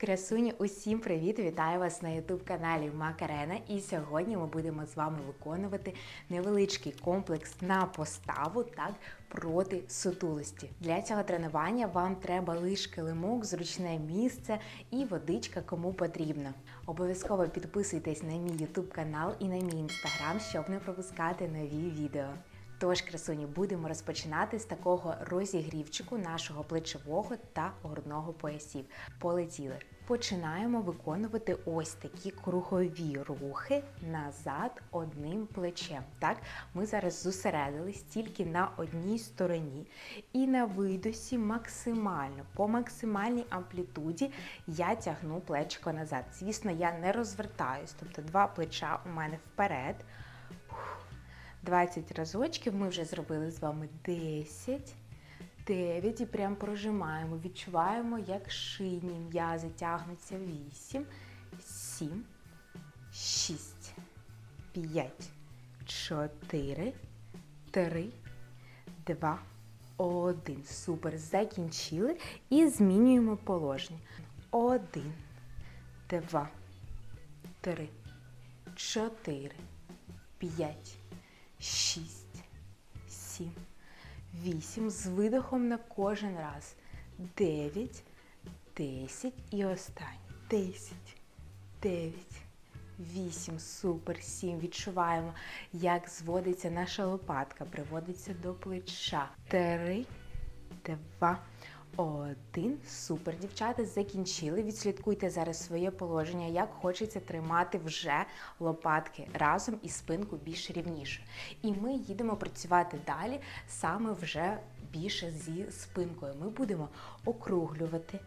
Красуні, усім привіт! Вітаю вас на youtube каналі Макарена. І сьогодні ми будемо з вами виконувати невеличкий комплекс на поставу так проти сутулості. Для цього тренування вам треба лише килимок, зручне місце і водичка, кому потрібно. Обов'язково підписуйтесь на мій youtube канал і на мій інстаграм, щоб не пропускати нові відео. Тож, красуні, будемо розпочинати з такого розігрівчику нашого плечового та грудного поясів. Полетіли. Починаємо виконувати ось такі кругові рухи назад одним плечем. Так, ми зараз зосередились тільки на одній стороні. І на видосі максимально, по максимальній амплітуді я тягну плечко назад. Звісно, я не розвертаюсь, тобто два плеча у мене вперед. 20 разочків ми вже зробили з вами 10, 9 і прям прожимаємо. Відчуваємо, як шийні м'язи тягнуться 8, 7, 6, 5, 4, 3, 2, 1. Супер. Закінчили і змінюємо положення. 1, 2, 3, 4, 5, 6, 7, 8. З видихом на кожен раз. 9, 10 і останній. 10, 9, 8. Супер. 7. Відчуваємо, як зводиться наша лопатка, приводиться до плеча. 3, 2, один. Супер, дівчата, закінчили. Відслідкуйте зараз своє положення, як хочеться тримати вже лопатки разом і спинку більш рівніше. І ми їдемо працювати далі саме вже більше зі спинкою. Ми будемо округлювати.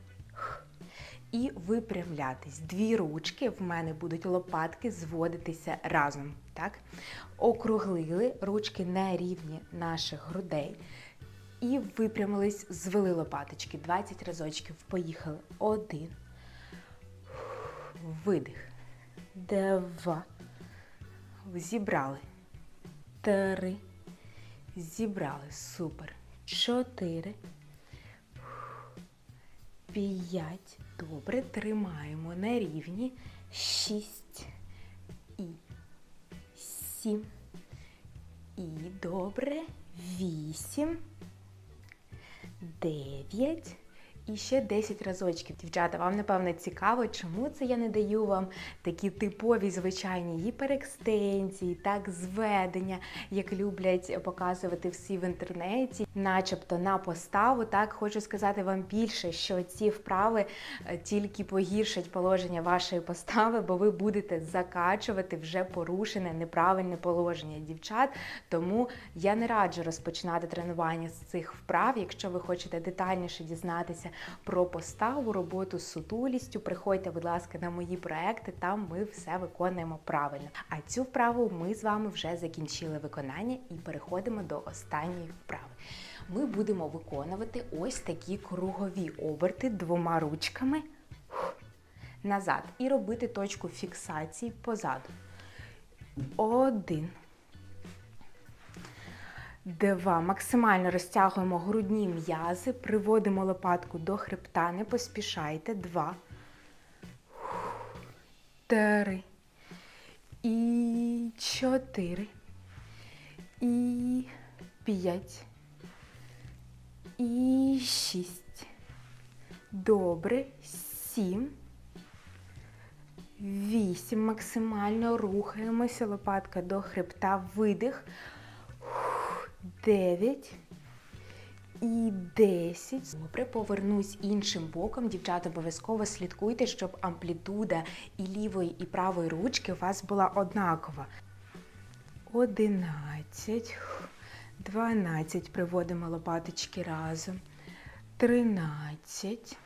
І випрямлятись. Дві ручки в мене будуть лопатки зводитися разом. Так? Округлили ручки на рівні наших грудей. І випрямились, звели лопаточки. 20 разочків. Поїхали. Один. Видих. Два. Зібрали. Три. Зібрали. Супер. Чотири. П'ять. Добре. Тримаємо на рівні. Шість. І сім. І добре. Вісім. 9 і ще 10 разочків. Дівчата, вам напевно цікаво, чому це я не даю вам такі типові звичайні гіперекстензії, так, зведення, як люблять показувати всі в інтернеті, начебто на поставу. Так, хочу сказати вам більше, що ці вправи е, тільки погіршать положення вашої постави, бо ви будете закачувати вже порушене неправильне положення дівчат. Тому я не раджу розпочинати тренування з цих вправ, якщо ви хочете детальніше дізнатися про поставу, роботу з сутулістю. Приходьте, будь ласка, на мої проекти, там ми все виконуємо правильно. А цю вправу ми з вами вже закінчили виконання і переходимо до останньої вправи. Ми будемо виконувати ось такі кругові оберти двома ручками назад і робити точку фіксації позаду. Один. Два. Максимально розтягуємо грудні м'язи, приводимо лопатку до хребта, не поспішайте. Два. Три. І чотири. І п'ять. І шість. Добре. Сім. Вісім. Максимально рухаємося. Лопатка до хребта. Видих. 9 і 10. Добре, повернусь іншим боком. Дівчата, обов'язково слідкуйте, щоб амплітуда і лівої, і правої ручки у вас була однакова. 11, 12. Приводимо лопаточки разом. 13,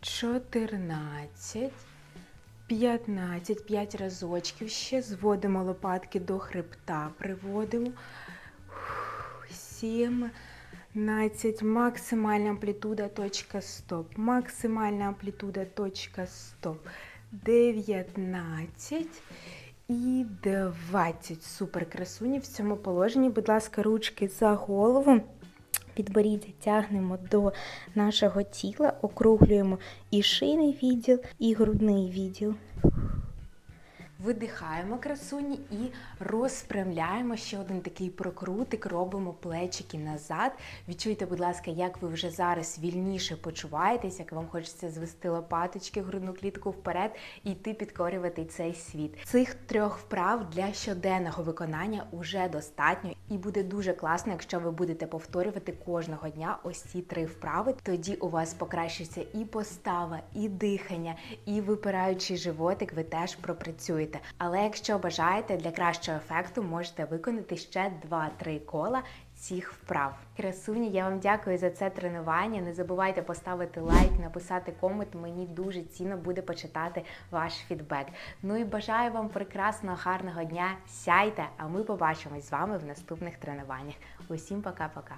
14, 15, 5 разочків. Ще зводимо лопатки до хребта. Приводимо. 17, максимальна амплітуда, точка стоп. Максимальна амплітуда, точка стоп. 19 і 20. Супер красуні в цьому положенні. Будь ласка, ручки за голову. Підборіддя тягнемо до нашого тіла, округлюємо і шийний відділ, і грудний відділ. Видихаємо красуні і розпрямляємо ще один такий прокрутик, робимо плечики назад. Відчуйте, будь ласка, як ви вже зараз вільніше почуваєтесь, як вам хочеться звести лопаточки, грудну клітку вперед і йти підкорювати цей світ. Цих трьох вправ для щоденного виконання уже достатньо, і буде дуже класно, якщо ви будете повторювати кожного дня ось ці три вправи. Тоді у вас покращиться і постава, і дихання, і випираючий животик. Ви теж пропрацюєте. Але якщо бажаєте для кращого ефекту, можете виконати ще 2-3 кола цих вправ. Красуні, я вам дякую за це тренування. Не забувайте поставити лайк, написати комент. Мені дуже цінно буде почитати ваш фідбек. Ну і бажаю вам прекрасного, гарного дня. Сяйте! А ми побачимось з вами в наступних тренуваннях. Усім пока-пока.